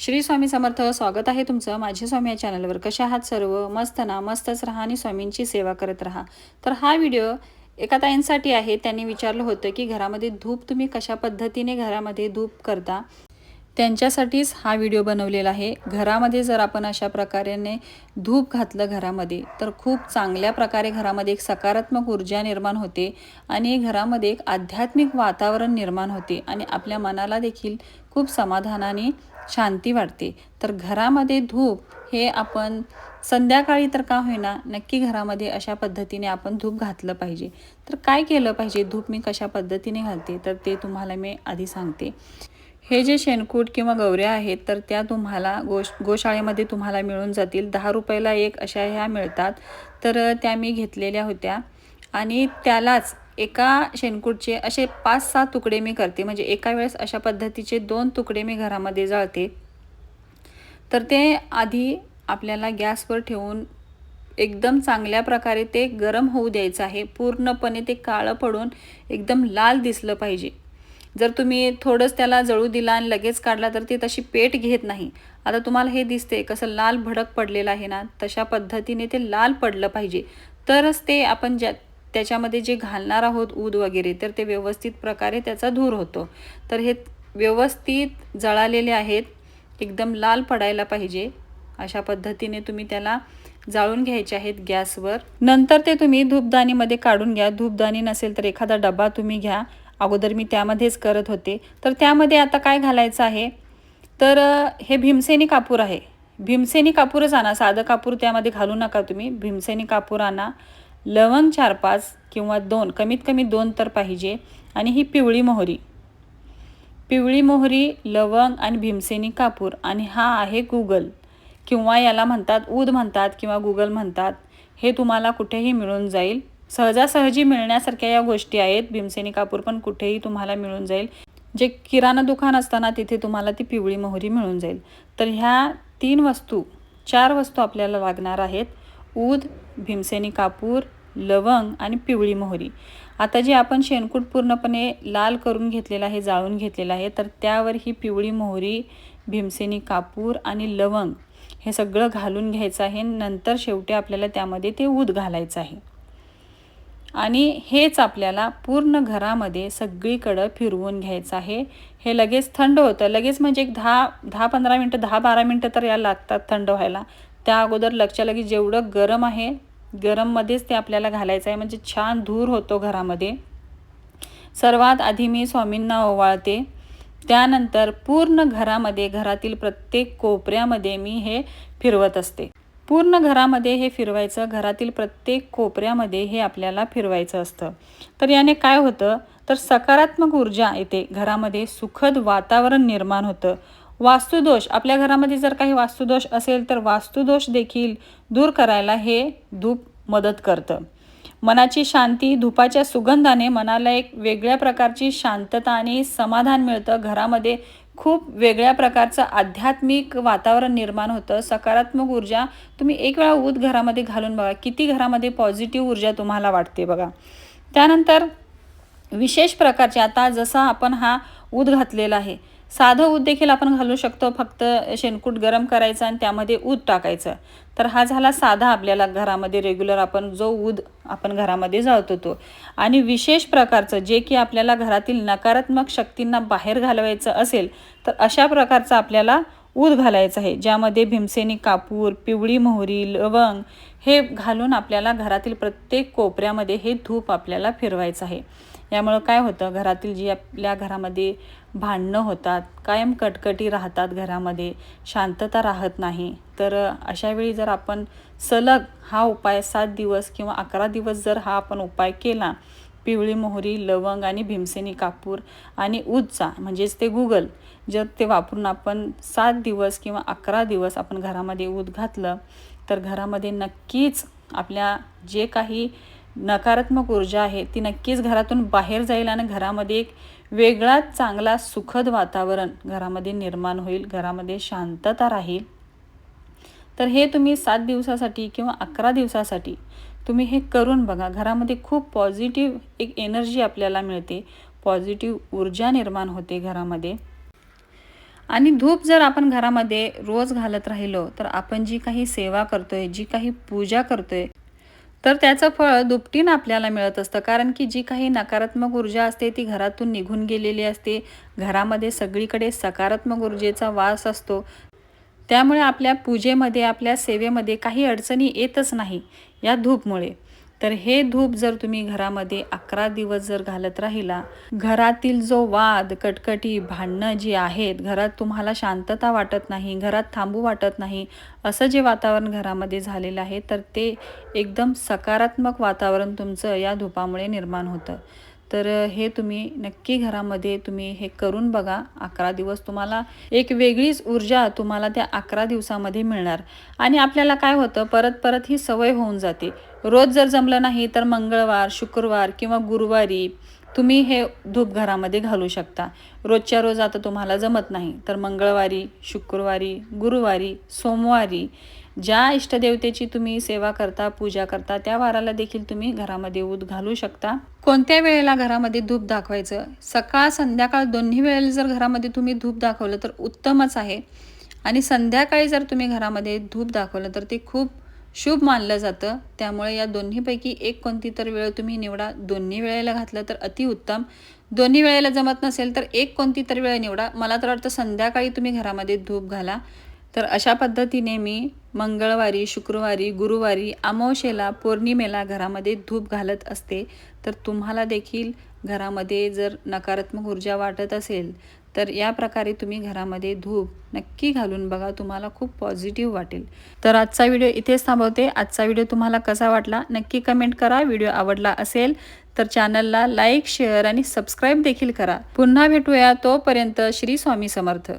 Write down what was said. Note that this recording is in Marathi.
श्री स्वामी समर्थ स्वागत आहे तुमचं. माझ्या स्वामी या चॅनलवर कशा आहात सर्व? मस्त ना? मस्तच राहा आणि स्वामींची सेवा करत राहा. तर हा व्हिडिओ एका ताईंसाठी आहे. त्यांनी विचारलं होतं की घरामध्ये धूप तुम्ही कशा पद्धतीने घरामध्ये धूप करता? त्यांच्यासाठीच हा व्हिडिओ बनवलेला आहे. घरामध्ये जर आपण अशा प्रकारेने धूप घातलं घरामध्ये तर खूप चांगल्या प्रकारे घरामध्ये एक सकारात्मक ऊर्जा निर्माण होते आणि घरामध्ये एक आध्यात्मिक वातावरण निर्माण होते आणि आपल्या मनाला देखील खूप समाधानाने शांती वाटते. तर घरामध्ये धूप हे आपण संध्याकाळी तर का होईना नक्की घरामध्ये अशा पद्धतीने आपण धूप घातलं पाहिजे. तर काय केलं पाहिजे? धूप मी कशा पद्धतीने घालते? तर ते तुम्हाला मी आधी सांगते. हे जे शेणकूट किंवा गवऱ्या आहेत तर त्या तुम्हाला गोश गोशाळेमध्ये तुम्हाला मिळून जातील. दहा रुपयाला एक अशा ह्या मिळतात. तर त्या मी घेतलेल्या होत्या. आणि त्यालाच एका शेणकूटचे असे पाच सहा तुकडे मी करते. म्हणजे एका वेळेस अशा पद्धतीचे दोन तुकडे मी घरामध्ये जाळते. तर ते आधी आपल्याला गॅसवर ठेवून एकदम चांगल्या प्रकारे ते गरम होऊ द्यायचं आहे. पूर्णपणे ते काळं पडून एकदम लाल दिसलं पाहिजे. जर तुम्ही थोडंच त्याला जळू दिला आणि लगेच काढला तर ती तशी पेट घेत नाही. आता तुम्हाला हे दिसते कसं लाल भडक पडलेलं आहे ना तशा पद्धतीने ते लाल पडलं पाहिजे. तरच ते आपण ज्या त्याच्यामध्ये जे घालणार आहोत ऊद वगैरे तर ते व्यवस्थित प्रकारे त्याचा धूर होतो. तर हे व्यवस्थित जळालेले आहेत एकदम लाल पडायला पाहिजे. अशा पद्धतीने तुम्ही त्याला जाळून घ्यायचे आहेत गॅसवर. नंतर ते तुम्ही धूपदाणीमध्ये काढून घ्या. धूपदाणी नसेल तर एखादा डबा तुम्ही घ्या. अगोदर मी त्यामध्येच करत होते. तर त्यामध्ये आता काय घालायचं आहे? तर हे भीमसेनी कापूर आहे. भीमसेनी कापूरच आणा. साधं कापूर त्यामध्ये घालू नका तुम्ही. भीमसेनी कापूर आणा. लवंग चार पाच किंवा दोन. कमीत कमी दोन तर पाहिजे. आणि ही पिवळी मोहरी. पिवळी मोहरी लवंग आणि भीमसेनी कापूर. आणि हा आहे गुगल. किंवा याला म्हणतात ऊद म्हणतात किंवा गुगल म्हणतात. हे तुम्हाला कुठेही मिळून जाईल. सहजासहजी मिळण्यासारख्या या गोष्टी आहेत. भीमसेनी कापूर पण कुठेही तुम्हाला मिळून जाईल. जे किराणा दुकान असताना तिथे तुम्हाला ती पिवळी मोहरी मिळून जाईल. तर ह्या तीन वस्तू चार वस्तू आपल्याला लागणार आहेत. ऊद भीमसेनी कापूर लवंग आणि पिवळी मोहरी. आता जे आपण शेणकूट पूर्णपणे लाल करून घेतलेलं आहे जाळून घेतलेलं आहे तर त्यावर ही पिवळी मोहरी भीमसेनी कापूर आणि लवंग हे सगळं घालून घ्यायचं आहे. नंतर शेवटी आपल्याला त्यामध्ये ते ऊद घालायचं आहे. आणि हेच आपल्याला पूर्ण घरामध्ये सगळीकडं फिरवून घ्यायचं आहे. हे लगेच थंड होतं. लगेच म्हणजे एक दहा दहा पंधरा मिनटं दहा बारा मिनटं तर याला लागतात थंड व्हायला. त्या अगोदर लक्षात लगेच जेवढं गरम आहे गरममध्येच ते आपल्याला घालायचं आहे. म्हणजे छान धूर होतो घरामध्ये. सर्वात आधी मी स्वामींना ओवाळते. त्यानंतर पूर्ण घरामध्ये घरातील प्रत्येक कोपऱ्यामध्ये मी हे फिरवत असते. पूर्ण घरामध्ये हे फिरवायचं घरातील प्रत्येक कोपऱ्यामध्ये हे आपल्याला फिरवायचं असतं. तर याने काय होतं? तर सकारात्मक ऊर्जा येते. घरामध्ये सुखद वातावरण निर्माण होतं. वास्तुदोष आपल्या घरामध्ये जर काही वास्तुदोष असेल तर वास्तुदोष देखील दूर करायला हे धूप मदत करतं. मनाची शांती धुपाच्या सुगंधाने मनाला एक वेगळ्या प्रकारची शांतता आणि समाधान मिळतं. घरामध्ये खूप वेगळ्या प्रकारचं आध्यात्मिक वातावरण निर्माण होतं. सकारात्मक ऊर्जा तुम्ही एक वेळा ऊद घरामध्ये घालून बघा किती घरामध्ये पॉझिटिव्ह ऊर्जा तुम्हाला वाटते बघा. त्यानंतर विशेष प्रकारचे आता जसा आपण हा ऊद घातलेला आहे साधं ऊद देखील आपण घालू शकतो. फक्त शेणकूट गरम करायचं आणि त्यामध्ये ऊद टाकायचं. तर हा झाला साधा आपल्याला घरामध्ये रेग्युलर आपण जो ऊद आपण घरामध्ये जाळतो तो. आणि विशेष प्रकारचं जे की आपल्याला घरातील नकारात्मक शक्तींना बाहेर घालवायचं असेल तर अशा प्रकारचं आपल्याला ऊद घालायचं आहे. ज्यामध्ये भीमसेनी कापूर पिवळी मोहरी लवंग हे घालून आपल्याला घरातील प्रत्येक कोपऱ्यामध्ये हे धूप आपल्याला फिरवायचं आहे. यामुळं काय होतं? घरातील जी आपल्या घरामध्ये भांडणं होतात कायम कटकटी राहतात घरामध्ये शांतता राहत नाही. तर अशावेळी जर आपण सलग हा उपाय सात दिवस किंवा अकरा दिवस जर हा आपण उपाय केला पिवळी मोहरी लवंग आणि भीमसेनी कापूर आणि उदचा म्हणजेच ते गुगल जर ते वापरून आपण सात दिवस किंवा अकरा दिवस आपण घरामध्ये ऊद घातलं तर घरामध्ये नक्कीच आपल्या जे काही नकारात्मक ऊर्जा आहे ती नक्कीच घरातून बाहेर जाईल आणि घरामध्ये एक वेगळाच चांगला सुखद वातावरण घरामध्ये निर्माण होईल घरामध्ये शांतता राहील. तर हे तुम्ही सात दिवसासाठी किंवा अकरा दिवसासाठी तुम्ही हे करून बघा. घरामध्ये खूप पॉझिटिव्ह एक एनर्जी आपल्याला मिळते. पॉझिटिव्ह ऊर्जा निर्माण होते घरामध्ये. आणि धूप जर आपण घरामध्ये रोज घालत राहिलो तर आपण जी काही सेवा करतोय जी काही पूजा करतोय तर त्याचं फळ दुपटीनं आपल्याला मिळत असतं. कारण की जी काही नकारात्मक ऊर्जा असते ती घरातून निघून गेलेली असते. घरामध्ये सगळीकडे सकारात्मक ऊर्जेचा वास असतो. त्यामुळे आपल्या पूजेमध्ये आपल्या सेवेमध्ये काही अडचणी येतच नाही या धूपमुळे. तर हे धूप जर तुम्ही घरामध्ये अकरा दिवस जर घालत राहिला घरातील जो वाद कटकटी भांडणं जी आहेत घरात तुम्हाला शांतता वाटत नाही घरात थांबू वाटत नाही असं जे वातावरण घरामध्ये झालेलं आहे तर ते एकदम सकारात्मक वातावरण तुमचं या धूपामुळे निर्माण होतं. तर हे तुम्ही नक्की घरामध्ये तुम्ही हे करून बघा. अकरा दिवस तुम्हाला एक वेगळीच ऊर्जा तुम्हाला त्या अकरा दिवसामध्ये मिळणार. आणि आपल्याला काय होतं परत परत ही सवय होऊन जाते. रोज जर जमलं नाही तर मंगळवार शुक्रवार किंवा गुरुवारी तुम्ही हे धूप घरामध्ये घालू शकता. रोजच्या रोज आता तुम्हाला जमत नाही. तर मंगळवारी शुक्रवारी गुरुवारी सोमवारी ज्या इष्टदेवतेची तुम्ही सेवा करता पूजा करता त्या वाराला देखील तुम्ही घरामध्ये ऊद घालू शकता. कोणत्या वेळेला घरामध्ये धूप दाखवायचं? सकाळ संध्याकाळ दोन्ही वेळेला जर घरामध्ये तुम्ही धूप दाखवलं तर उत्तमच आहे. आणि संध्याकाळी जर तुम्ही घरामध्ये धूप दाखवलं तर ते खूप शुभ मानलं जातं. त्यामुळे या दोन्हीपैकी एक कोणती तर वेळ तुम्ही निवडा. दोन्ही वेळेला घातलं तर अतिउत्तम दोन्ही वेळेला जमत नसेल तर एक कोणती तर वेळ निवडा. मला तर वाटतं संध्याकाळी तुम्ही घरामध्ये धूप घाला. तर अशा पद्धतीने मी मंगळवारी शुक्रवारी गुरुवारी अमावशेला पौर्णिमेला घरामध्ये धूप घालत असते. तर तुम्हाला देखील घरामध्ये जर नकारात्मक ऊर्जा वाटत असेल तर या प्रकारे तुम्ही घरामध्ये धूप नक्की घालून बघा. तुम्हाला खूप पॉझिटिव्ह वाटेल. तर आजचा व्हिडिओ इथेच थांबवते. आजचा व्हिडिओ तुम्हाला कसा वाटला नक्की कमेंट करा. व्हिडिओ आवडला असेल तर चॅनलला लाईक शेअर आणि सबस्क्राईब देखील करा. पुन्हा भेटूया तोपर्यंत श्री स्वामी समर्थ.